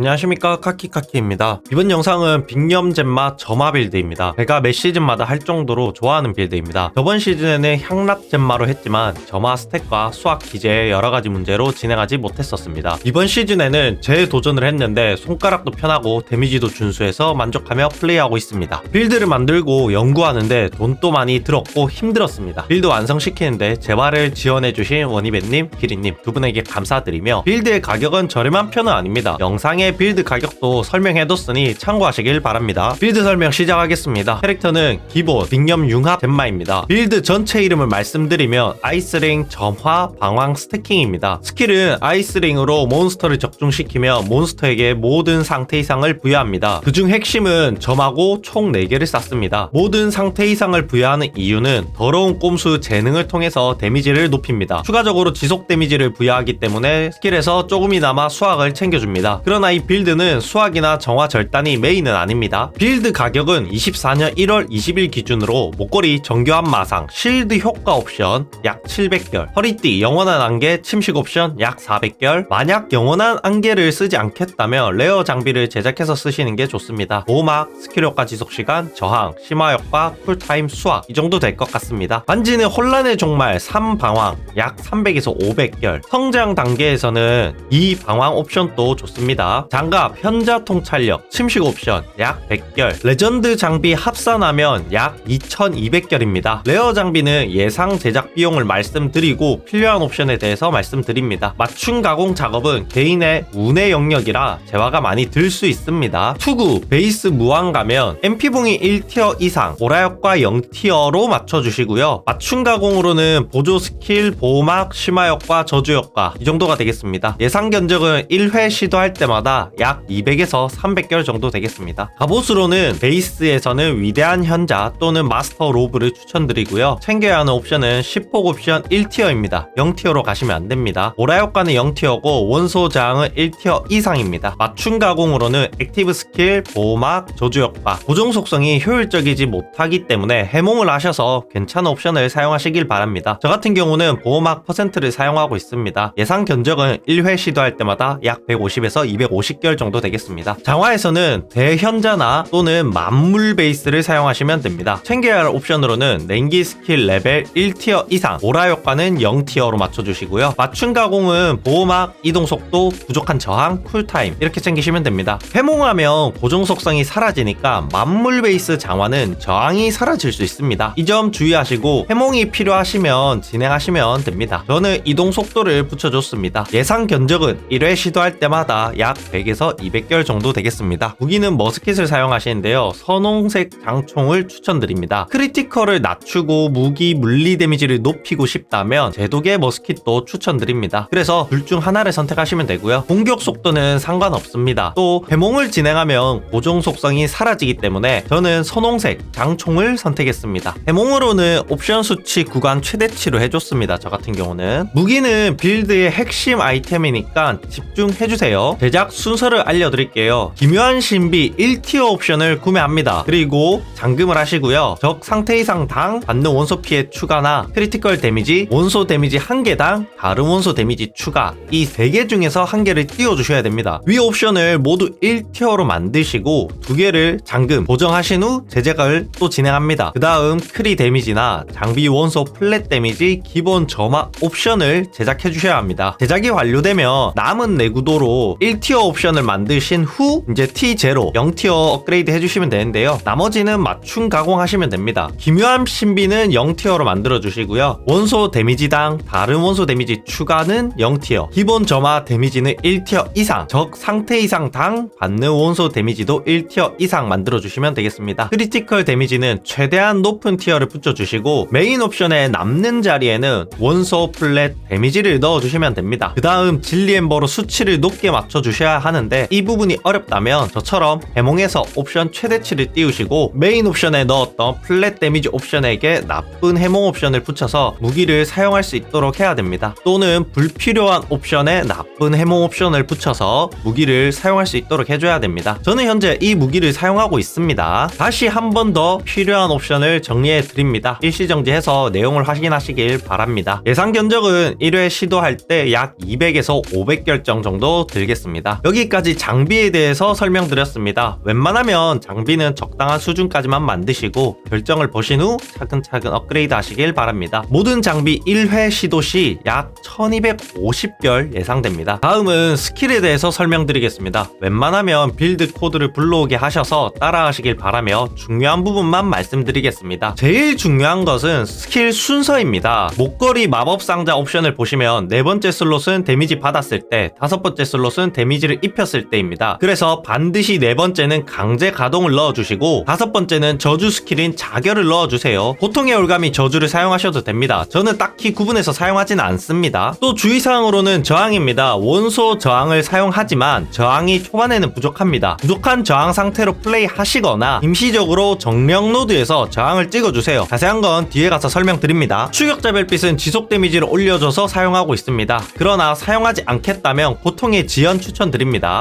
안녕하십니까 카키카키입니다. 이번 영상은 빅념 젠마 점화 빌드입니다. 제가 매 시즌마다 할 정도로 좋아하는 빌드입니다. 저번 시즌에는 향락 젠마로 했지만 점화 스택과 수학 기재의 여러가지 문제로 진행하지 못했었습니다. 이번 시즌에는 재도전을 했는데 손가락도 편하고 데미지도 준수해서 만족하며 플레이하고 있습니다. 빌드를 만들고 연구하는데 돈도 많이 들었고 힘들었습니다. 빌드 완성시키는데 재화를 지원해주신 원희배님, 기리님 두 분에게 감사드리며 빌드의 가격은 저렴한 편은 아닙니다. 영상 의 빌드 가격도 설명해뒀으니 참고하시길 바랍니다. 빌드 설명 시작하겠습니다. 캐릭터는 기본, 빅념 융합 덴마입니다. 빌드 전체 이름을 말씀드리면 아이스링, 점화, 방황, 스태킹입니다. 스킬은 아이스링으로 몬스터를 적중시키며 몬스터에게 모든 상태 이상을 부여합니다. 그중 핵심은 점하고 총 4개를 쐈습니다. 모든 상태 이상을 부여하는 이유는 더러운 꼼수 재능을 통해서 데미지를 높입니다. 추가적으로 지속 데미지를 부여하기 때문에 스킬에서 조금이나마 수확을 챙겨줍니다. 그러나 이 빌드는 수학이나 정화 절단이 메인은 아닙니다. 빌드 가격은 24년 1월 20일 기준으로 목걸이 정교한 마상, 실드 효과 옵션 약 700결, 허리띠 영원한 안개 침식 옵션 약 400결, 만약 영원한 안개를 쓰지 않겠다면 레어 장비를 제작해서 쓰시는 게 좋습니다. 보호막, 스킬 효과 지속 시간, 저항, 심화 효과, 쿨타임 수학 이 정도 될 것 같습니다. 반지는 혼란의 종말 3방황 약 300에서 500결, 성장 단계에서는 이 방황 옵션도 좋습니다. 장갑, 현자 통찰력, 침식 옵션 약 100결, 레전드 장비 합산하면 약 2200결입니다. 레어 장비는 예상 제작 비용을 말씀드리고 필요한 옵션에 대해서 말씀드립니다. 맞춤 가공 작업은 개인의 운의 영역이라 재화가 많이 들 수 있습니다. 투구, 베이스 무한 가면 MP봉이 1티어 이상, 보라역과 0티어로 맞춰주시고요. 맞춤 가공으로는 보조 스킬, 보호막, 심화역과 저주역과 이 정도가 되겠습니다. 예상 견적은 1회 시도할 때마다 약 200에서 300개월 정도 되겠습니다. 갑옷으로는 베이스에서는 위대한 현자 또는 마스터 로브를 추천드리고요. 챙겨야 하는 옵션은 10폭 옵션 1티어입니다. 0티어로 가시면 안 됩니다. 오라효과는 0티어고 원소 저항은 1티어 이상입니다. 맞춤 가공으로는 액티브 스킬, 보호막, 저주 효과, 고정 속성이 효율적이지 못하기 때문에 해몽을 하셔서 괜찮은 옵션을 사용하시길 바랍니다. 저 같은 경우는 보호막 퍼센트를 사용하고 있습니다. 예상 견적은 1회 시도할 때마다 약 150에서 250 개월 정도 되겠습니다. 장화에서는 대현자나 또는 만물 베이스를 사용하시면 됩니다. 챙겨야 할 옵션으로는 냉기 스킬 레벨 1티어 이상, 오라 효과는 0티어로 맞춰주시고요. 맞춤 가공은 보호막, 이동 속도, 부족한 저항, 쿨타임 이렇게 챙기시면 됩니다. 해몽하면 고정 속성이 사라지니까 만물 베이스 장화는 저항이 사라질 수 있습니다. 이 점 주의하시고 해몽이 필요하시면 진행하시면 됩니다. 저는 이동 속도를 붙여줬습니다. 예상 견적은 1회 시도할 때마다 약 100에서 200개월 정도 되겠습니다. 무기는 머스킷을 사용하시는데요. 선홍색 장총을 추천드립니다. 크리티컬을 낮추고 무기 물리 데미지를 높이고 싶다면 제독의 머스킷도 추천드립니다. 그래서 둘 중 하나를 선택하시면 되고요. 공격 속도는 상관없습니다. 또 해몽을 진행하면 고정 속성이 사라지기 때문에 저는 선홍색 장총을 선택했습니다. 해몽으로는 옵션 수치 구간 최대치로 해줬습니다. 저 같은 경우는 무기는 빌드의 핵심 아이템이니까 집중해주세요. 제작 순서를 알려드릴게요. 기묘한 신비 1티어 옵션을 구매합니다. 그리고 잠금을 하시고요. 적 상태 이상 당 받는 원소 피해 추가나 크리티컬 데미지, 원소 데미지 1개당 다른 원소 데미지 추가 이 3개 중에서 한 개를 띄워주셔야 됩니다. 위 옵션을 모두 1티어로 만드시고 두 개를 잠금, 보정하신 후 제작을 또 진행합니다. 그 다음 크리 데미지나 장비 원소 플랫 데미지 기본 점화 옵션을 제작해 주셔야 합니다. 제작이 완료되면 남은 내구도로 1티어 옵션을 만드신 후 이제 T0, 0티어 업그레이드 해주시면 되는데요. 나머지는 맞춤 가공하시면 됩니다. 기묘한 신비는 0티어로 만들어 주시고요. 원소 데미지당 다른 원소 데미지 추가는 0티어, 기본 점화 데미지는 1티어 이상, 적 상태 이상 당 받는 원소 데미지도 1티어 이상 만들어 주시면 되겠습니다. 크리티컬 데미지는 최대한 높은 티어를 붙여주시고 메인 옵션에 남는 자리에는 원소 플랫 데미지를 넣어주시면 됩니다. 그 다음 진리 엠버로 수치를 높게 맞춰주셔야 하는데 이 부분이 어렵다면 저처럼 해몽에서 옵션 최대치를 띄우시고 메인 옵션에 넣었던 플랫 데미지 옵션에게 나쁜 해몽 옵션을 붙여서 무기를 사용할 수 있도록 해야 됩니다. 또는 불필요한 옵션에 나쁜 해몽 옵션을 붙여서 무기를 사용할 수 있도록 해줘야 됩니다. 저는 현재 이 무기를 사용하고 있습니다. 다시 한 번 더 필요한 옵션을 정리해 드립니다. 일시정지해서 내용을 확인하시길 바랍니다. 예상 견적은 1회 시도할 때 약 200에서 500 결정 정도 들겠습니다. 여기까지 장비에 대해서 설명드렸습니다. 웬만하면 장비는 적당한 수준까지만 만드시고 결정을 보신 후 차근차근 업그레이드 하시길 바랍니다. 모든 장비 1회 시도 시 약 1250별 예상됩니다. 다음은 스킬에 대해서 설명드리겠습니다. 웬만하면 빌드 코드를 불러오게 하셔서 따라하시길 바라며 중요한 부분만 말씀드리겠습니다. 제일 중요한 것은 스킬 순서입니다. 목걸이 마법 상자 옵션을 보시면 네 번째 슬롯은 데미지 받았을 때, 다섯 번째 슬롯은 데미지를 입혔을 때입니다. 그래서 반드시 네 번째는 강제 가동을 넣어주시고 다섯 번째는 저주 스킬인 자결을 넣어주세요. 보통의 올감이 저주를 사용하셔도 됩니다. 저는 딱히 구분해서 사용하진 않습니다. 또 주의사항으로는 저항입니다. 원소 저항을 사용하지만 저항이 초반에는 부족합니다. 부족한 저항 상태로 플레이하시거나 임시적으로 정령 노드에서 저항을 찍어주세요. 자세한 건 뒤에 가서 설명드립니다. 추격자 별빛은 지속 데미지를 올려줘서 사용하고 있습니다. 그러나 사용하지 않겠다면 보통의 지연 추천드립니다.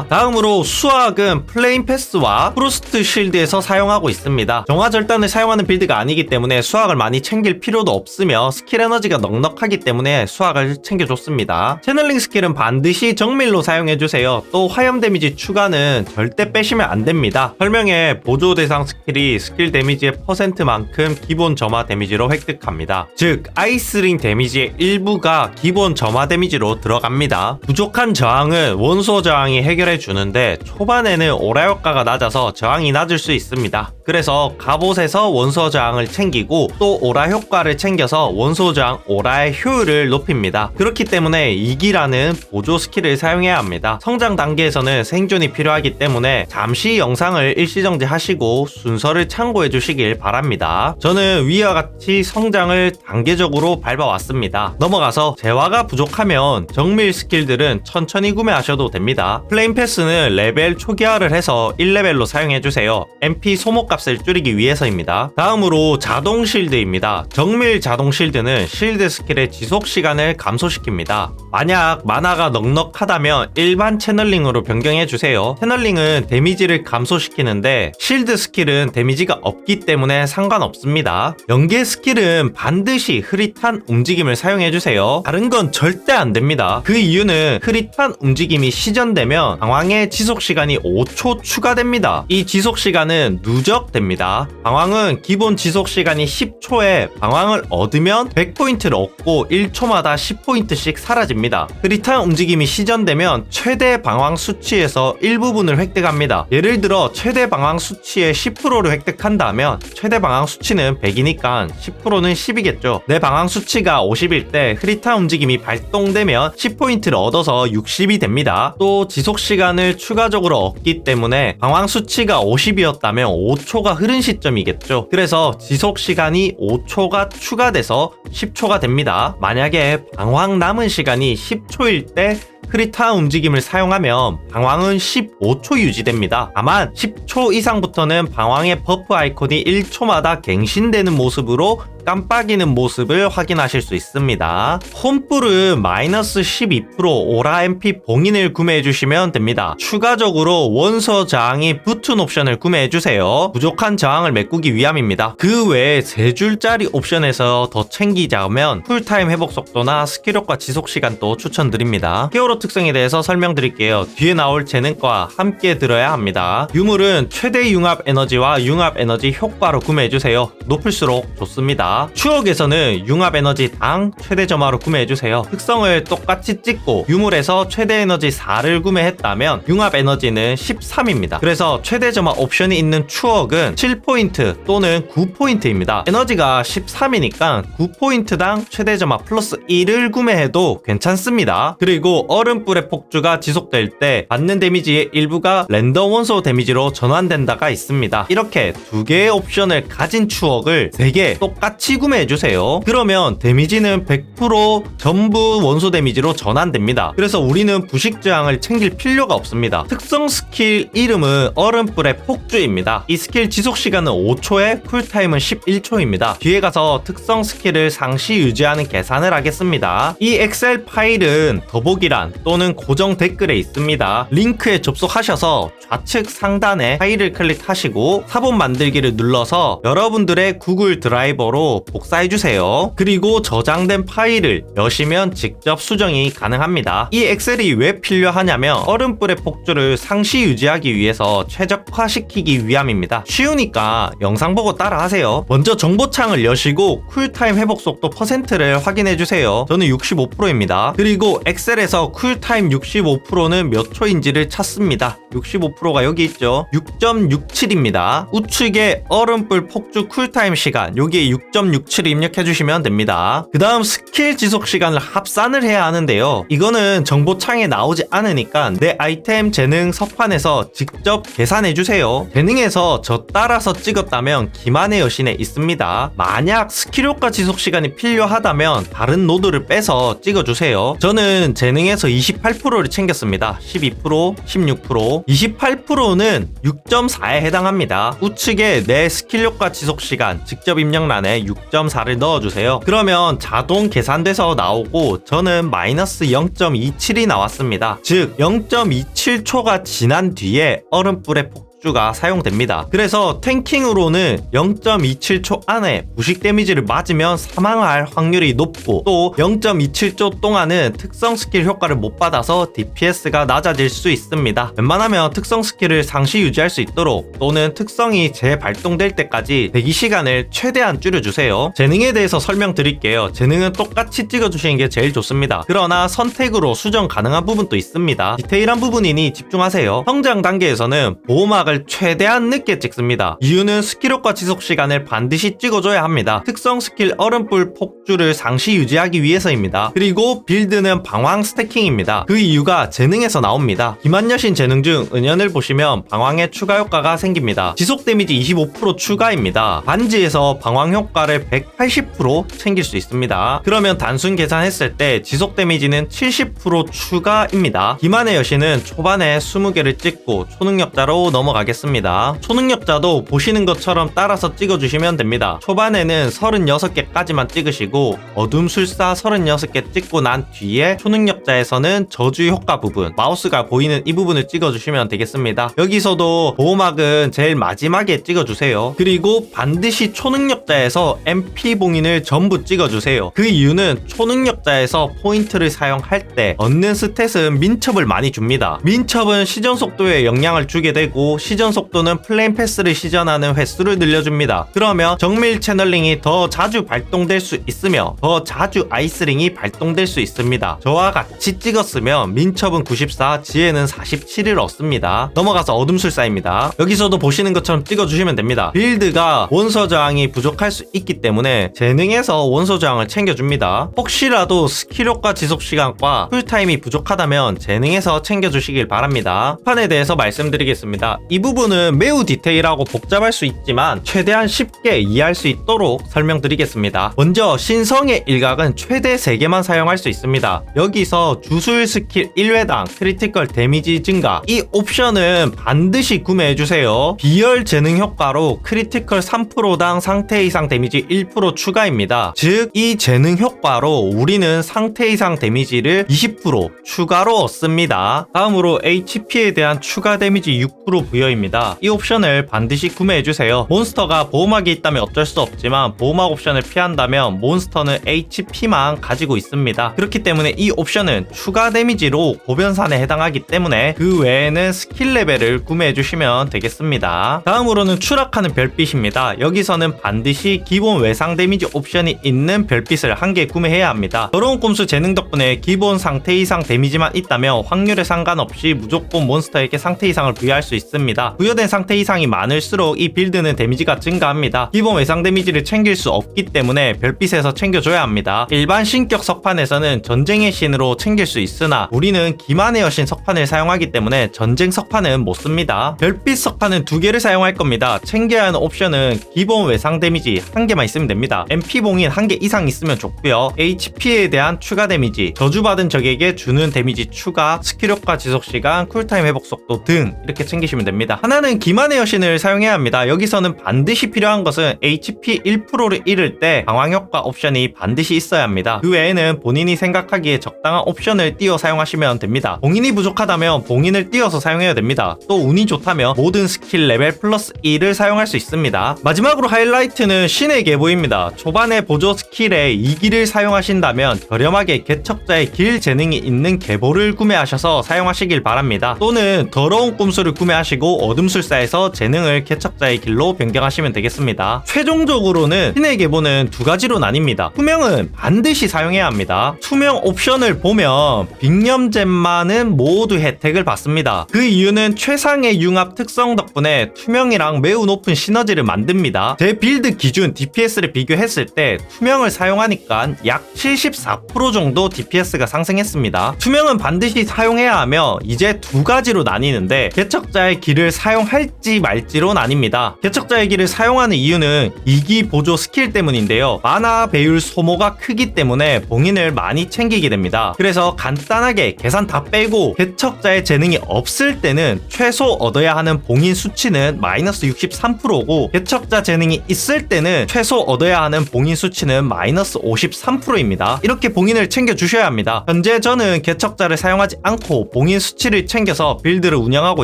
다음으로 수학은 플레인 패스와 프로스트 실드에서 사용하고 있습니다. 정화 절단을 사용하는 빌드가 아니기 때문에 수학을 많이 챙길 필요도 없으며 스킬 에너지가 넉넉하기 때문에 수학을 챙겨줬습니다. 채널링 스킬은 반드시 정밀로 사용해주세요. 또 화염 데미지 추가는 절대 빼시면 안 됩니다. 설명에 보조 대상 스킬이 스킬 데미지의 퍼센트만큼 기본 점화 데미지로 획득합니다. 즉 아이스링 데미지의 일부가 기본 점화 데미지로 들어갑니다. 부족한 저항은 원소 저항 이 해결해 주는데 초반에는 오라 효과가 낮아서 저항이 낮을 수 있습니다. 그래서 갑옷에서 원소 저항을 챙기고 또 오라 효과를 챙겨서 원소 저항 오라의 효율을 높입니다. 그렇기 때문에 이기라는 보조 스킬을 사용해야 합니다. 성장 단계에서는 생존이 필요하기 때문에 잠시 영상을 일시정지 하시고 순서를 참고해 주시길 바랍니다. 저는 위와 같이 성장을 단계적으로 밟아왔습니다. 넘어가서 재화가 부족하면 정밀 스킬들은 천천히 구매하셔도 됩니다. 플레임 패스는 레벨 초기화를 해서 1레벨로 사용해 주세요. MP 소모값을 줄이기 위해서입니다. 다음으로 자동 실드입니다. 정밀 자동 실드는 실드 스킬의 지속 시간을 감소시킵니다. 만약 만화가 넉넉하다면 일반 채널링으로 변경해 주세요. 채널링은 데미지를 감소시키는데 실드 스킬은 데미지가 없기 때문에 상관없습니다. 연계 스킬은 반드시 흐릿한 움직임을 사용해 주세요. 다른 건 절대 안 됩니다. 그 이유는 흐릿한 움직임이 시전되면 방황의 지속 시간이 5초 추가됩니다. 이 지속 시간은 누적됩니다. 방황은 기본 지속 시간이 10초에 방황을 얻으면 100포인트를 얻고 1초마다 10포인트씩 사라집니다. 흐릿한 움직임이 시전되면 최대 방황 수치에서 일부분을 획득합니다. 예를 들어 최대 방황 수치의 10%를 획득한다면 최대 방황 수치는 100이니까 10%는 10이겠죠. 내 방황 수치가 50일 때 흐릿한 움직임이 발동되면 10포인트를 얻어서 60이 됩니다. 또 지속 시간을 추가적으로 얻기 때문에 방황 수치가 50이었다면 5초가 흐른 시점이겠죠. 그래서 지속 시간이 5초가 추가돼서 10초가 됩니다. 만약에 방황 남은 시간이 10초일 때 흐릿한 움직임을 사용하면 방황은 15초 유지됩니다. 다만 10초 이상부터는 방황의 버프 아이콘이 1초마다 갱신되는 모습으로 깜빡이는 모습을 확인하실 수 있습니다. 홈불은 마이너스 12% 오라 MP 봉인을 구매해 주시면 됩니다. 추가적으로 원서 저항이 붙은 옵션을 구매해 주세요. 부족한 저항을 메꾸기 위함입니다. 그 외에 3줄짜리 옵션에서 더 챙기자면 쿨타임 회복 속도나 스킬 효과 지속 시간도 추천드립니다. 히어로 특성에 대해서 설명드릴게요. 뒤에 나올 재능과 함께 들어야 합니다. 유물은 최대 융합 에너지와 융합 에너지 효과로 구매해 주세요. 높을수록 좋습니다. 추억에서는 융합 에너지 당 최대 점화로 구매해주세요. 특성을 똑같이 찍고 유물에서 최대 에너지 4를 구매했다면 융합 에너지는 13입니다. 그래서 최대 점화 옵션이 있는 추억은 7포인트 또는 9포인트입니다. 에너지가 13이니까 9포인트당 최대 점화 플러스 1을 구매해도 괜찮습니다. 그리고 얼음불의 폭주가 지속될 때 받는 데미지의 일부가 랜덤 원소 데미지로 전환된다가 있습니다. 이렇게 두 개의 옵션을 가진 추억을 3개 똑같이 구매해주세요. 그러면 데미지는 100% 전부 원소 데미지로 전환됩니다. 그래서 우리는 부식 저항을 챙길 필요가 없습니다. 특성 스킬 이름은 얼음불의 폭주입니다. 이 스킬 지속 시간은 5초에 쿨타임은 11초입니다. 뒤에 가서 특성 스킬을 상시 유지하는 계산을 하겠습니다. 이 엑셀 파일은 더보기란 또는 고정 댓글에 있습니다. 링크에 접속하셔서 좌측 상단에 파일을 클릭하시고 사본 만들기를 눌러서 여러분들의 구글 드라이버로 복사해주세요. 그리고 저장된 파일을 여시면 직접 수정이 가능합니다. 이 엑셀이 왜 필요하냐면 얼음불의 폭주를 상시 유지하기 위해서 최적화시키기 위함입니다. 쉬우니까 영상 보고 따라하세요. 먼저 정보창을 여시고 쿨타임 회복 속도 퍼센트를 확인해주세요. 저는 65%입니다. 그리고 엑셀에서 쿨타임 65%는 몇 초인지를 찾습니다. 65%가 여기 있죠. 6.67입니다. 우측에 얼음불 폭주 쿨타임 시간 여기에 6.67 입력해 주시면 됩니다. 그 다음 스킬 지속 시간을 합산을 해야 하는데요. 이거는 정보창에 나오지 않으니까 내 아이템 재능 서판에서 직접 계산해 주세요. 재능에서 저 따라서 찍었다면 기만의 여신에 있습니다. 만약 스킬 효과 지속 시간이 필요하다면 다른 노드를 빼서 찍어주세요. 저는 재능에서 28%를 챙겼습니다. 12%, 16%, 28%는 6.4에 해당합니다. 우측에 내 스킬 효과 지속 시간 직접 입력란에 6.4를 넣어주세요. 그러면 자동 계산돼서 나오고 저는 마이너스 0.27이 나왔습니다. 즉 0.27초가 지난 뒤에 얼음불의 폭 주가 사용됩니다. 그래서 탱킹으로는 0.27초 안에 부식 데미지를 맞으면 사망할 확률이 높고 또 0.27초 동안은 특성 스킬 효과를 못 받아서 DPS가 낮아질 수 있습니다. 웬만하면 특성 스킬을 상시 유지할 수 있도록 또는 특성이 재발동될 때까지 대기 시간을 최대한 줄여주세요. 재능에 대해서 설명드릴게요. 재능은 똑같이 찍어주시는 게 제일 좋습니다. 그러나 선택으로 수정 가능한 부분도 있습니다. 디테일한 부분이니 집중하세요. 성장 단계에서는 보호막 음악을 최대한 늦게 찍습니다. 이유는 스킬 효과 지속 시간을 반드시 찍어줘야 합니다. 특성 스킬 얼음불 폭주를 상시 유지하기 위해서입니다. 그리고 빌드는 방황 스태킹입니다. 그 이유가 재능에서 나옵니다. 기만여신 재능 중 은연을 보시면 방황에 추가 효과가 생깁니다. 지속 데미지 25% 추가입니다. 반지에서 방황 효과를 180% 챙길 수 있습니다. 그러면 단순 계산했을 때 지속 데미지는 70% 추가입니다. 기만의 여신은 초반에 20개를 찍고 초능력자로 넘어가 가겠습니다. 초능력자도 보시는 것처럼 따라서 찍어주시면 됩니다. 초반에는 36개까지만 찍으시고 어둠술사 36개 찍고 난 뒤에 초능력자에서는 저주 효과 부분 마우스가 보이는 이 부분을 찍어주시면 되겠습니다. 여기서도 보호막은 제일 마지막에 찍어주세요. 그리고 반드시 초능력자에서 MP 봉인을 전부 찍어주세요. 그 이유는 초능력자에서 포인트를 사용할 때 얻는 스탯은 민첩을 많이 줍니다. 민첩은 시전 속도에 영향을 주게 되고 시전 속도는 플레임 패스를 시전하는 횟수를 늘려줍니다. 그러면 정밀 채널링이 더 자주 발동될 수 있으며 더 자주 아이스링이 발동될 수 있습니다. 저와 같이 찍었으면 민첩은 94, 지혜는 47을 얻습니다. 넘어가서 어둠술사입니다. 여기서도 보시는 것처럼 찍어주시면 됩니다. 빌드가 원소 저항이 부족할 수 있기 때문에 재능에서 원소 저항을 챙겨줍니다. 혹시라도 스킬 효과 지속 시간과 쿨타임이 부족하다면 재능에서 챙겨주시길 바랍니다. 판에 대해서 말씀드리겠습니다. 이 부분은 매우 디테일하고 복잡할 수 있지만 최대한 쉽게 이해할 수 있도록 설명드리겠습니다. 먼저 신성의 일각은 최대 3개만 사용할 수 있습니다. 여기서 주술 스킬 1회당 크리티컬 데미지 증가 이 옵션은 반드시 구매해주세요. 비열 재능 효과로 크리티컬 3%당 상태 이상 데미지 1% 추가입니다. 즉 이 재능 효과로 우리는 상태 이상 데미지를 20% 추가로 얻습니다. 다음으로 HP에 대한 추가 데미지 6% 부여 부여입니다. 이 옵션을 반드시 구매해주세요. 몬스터가 보호막이 있다면 어쩔 수 없지만 보호막 옵션을 피한다면 몬스터는 HP만 가지고 있습니다. 그렇기 때문에 이 옵션은 추가 데미지로 고변산에 해당하기 때문에 그 외에는 스킬 레벨을 구매해주시면 되겠습니다. 다음으로는 추락하는 별빛입니다. 여기서는 반드시 기본 외상 데미지 옵션이 있는 별빛을 한 개 구매해야 합니다. 더러운 꼼수 재능 덕분에 기본 상태 이상 데미지만 있다면 확률에 상관없이 무조건 몬스터에게 상태 이상을 부여할 수 있습니다. 있습니다. 부여된 상태 이상이 많을수록 이 빌드는 데미지가 증가합니다. 기본 외상 데미지를 챙길 수 없기 때문에 별빛에서 챙겨줘야 합니다. 일반 신격 석판에서는 전쟁의 신으로 챙길 수 있으나 우리는 기만의 여신 석판을 사용하기 때문에 전쟁 석판은 못 씁니다. 별빛 석판은 두 개를 사용할 겁니다. 챙겨야 하는 옵션은 기본 외상 데미지 한 개만 있으면 됩니다. MP 봉인 한 개 이상 있으면 좋고요. HP에 대한 추가 데미지, 저주받은 적에게 주는 데미지 추가, 스킬 효과 지속 시간, 쿨타임 회복 속도 등 이렇게 챙기시면 됩니다. 있습니다. 하나는 기만의 여신을 사용해야 합니다. 여기서는 반드시 필요한 것은 HP 1%를 잃을 때 방황 효과 옵션이 반드시 있어야 합니다. 그 외에는 본인이 생각하기에 적당한 옵션을 띄워 사용하시면 됩니다. 봉인이 부족하다면 봉인을 띄워서 사용해야 됩니다. 또 운이 좋다면 모든 스킬 레벨 플러스 1을 사용할 수 있습니다. 마지막으로 하이라이트는 신의 계보입니다. 초반에 보조 스킬에 2기를 사용하신다면 저렴하게 개척자의 길 재능이 있는 계보를 구매하셔서 사용하시길 바랍니다. 또는 더러운 꼼수를 구매하시고 어둠술사에서 재능을 개척자의 길로 변경하시면 되겠습니다. 최종적으로는 신의 계보는 두 가지로 나뉩니다. 투명은 반드시 사용해야 합니다. 투명 옵션을 보면 빅념잼만은 모두 혜택을 받습니다. 그 이유는 최상의 융합 특성 덕분에 투명이랑 매우 높은 시너지를 만듭니다. 제 빌드 기준 DPS를 비교했을 때 투명을 사용하니까 약 74% 정도 DPS가 상승했습니다. 투명은 반드시 사용해야 하며 이제 두 가지로 나뉘는데 개척자의 길을 사용할지 말지로 나뉩니다. 개척자의 길을 사용하는 이유는 이기 보조 스킬 때문인데요. 마나 배율 소모가 크기 때문에 봉인을 많이 챙기게 됩니다. 그래서 간단하게 계산 다 빼고 개척자의 재능이 없을 때는 최소 얻어야 하는 봉인 수치는 마이너스 63%고 개척자 재능이 있을 때는 최소 얻어야 하는 봉인 수치는 마이너스 53%입니다. 이렇게 봉인을 챙겨 주셔야 합니다. 현재 저는 개척자를 사용하지 않고 봉인 수치를 챙겨서 빌드를 운영하고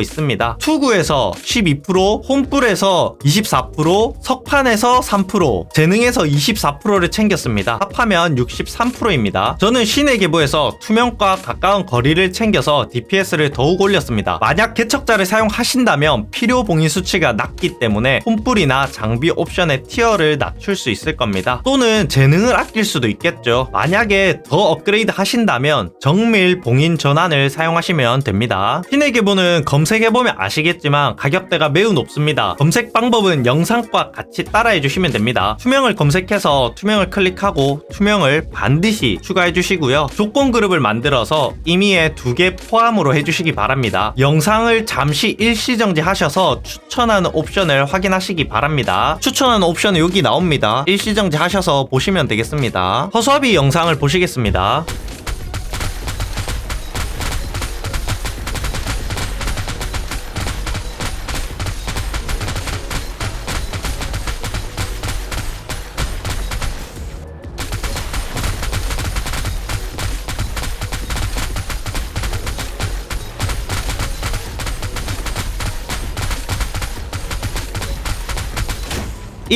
있습니다. 투구 에서 12%, 홈불에서 24%, 석판에서 3%, 재능에서 24%를 챙겼습니다. 합하면 63%입니다. 저는 신의 계보에서 투명과 가까운 거리를 챙겨서 DPS를 더욱 올렸습니다. 만약 개척자를 사용하신다면 필요 봉인 수치가 낮기 때문에 홈불이나 장비 옵션의 티어를 낮출 수 있을 겁니다. 또는 재능을 아낄 수도 있겠죠. 만약에 더 업그레이드 하신다면 정밀 봉인 전환을 사용하시면 됩니다. 신의 계보는 검색해보면 아시겠지만 가격대가 매우 높습니다. 검색 방법은 영상과 같이 따라해 주시면 됩니다. 투명을 검색해서 투명을 클릭하고 투명을 반드시 추가해 주시고요. 조건 그룹을 만들어서 임의에 두개 포함으로 해주시기 바랍니다. 영상을 잠시 일시 정지하셔서 추천하는 옵션을 확인하시기 바랍니다. 추천하는 옵션은 여기 나옵니다. 일시 정지하셔서 보시면 되겠습니다. 허수아비 영상을 보시겠습니다.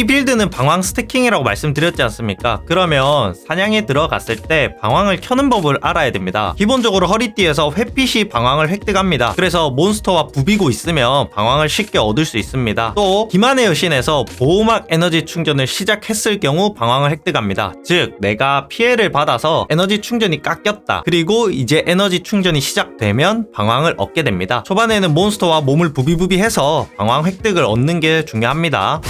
이 빌드는 방황 스태킹이라고 말씀드렸지 않습니까? 그러면 사냥에 들어갔을 때 방황을 켜는 법을 알아야 됩니다. 기본적으로 허리띠에서 회핏이 방황을 획득합니다. 그래서 몬스터와 부비고 있으면 방황을 쉽게 얻을 수 있습니다. 또 기만의 여신에서 보호막 에너지 충전을 시작했을 경우 방황을 획득합니다. 즉 내가 피해를 받아서 에너지 충전이 깎였다. 그리고 이제 에너지 충전이 시작되면 방황을 얻게 됩니다. 초반에는 몬스터와 몸을 부비부비해서 방황 획득을 얻는 게 중요합니다.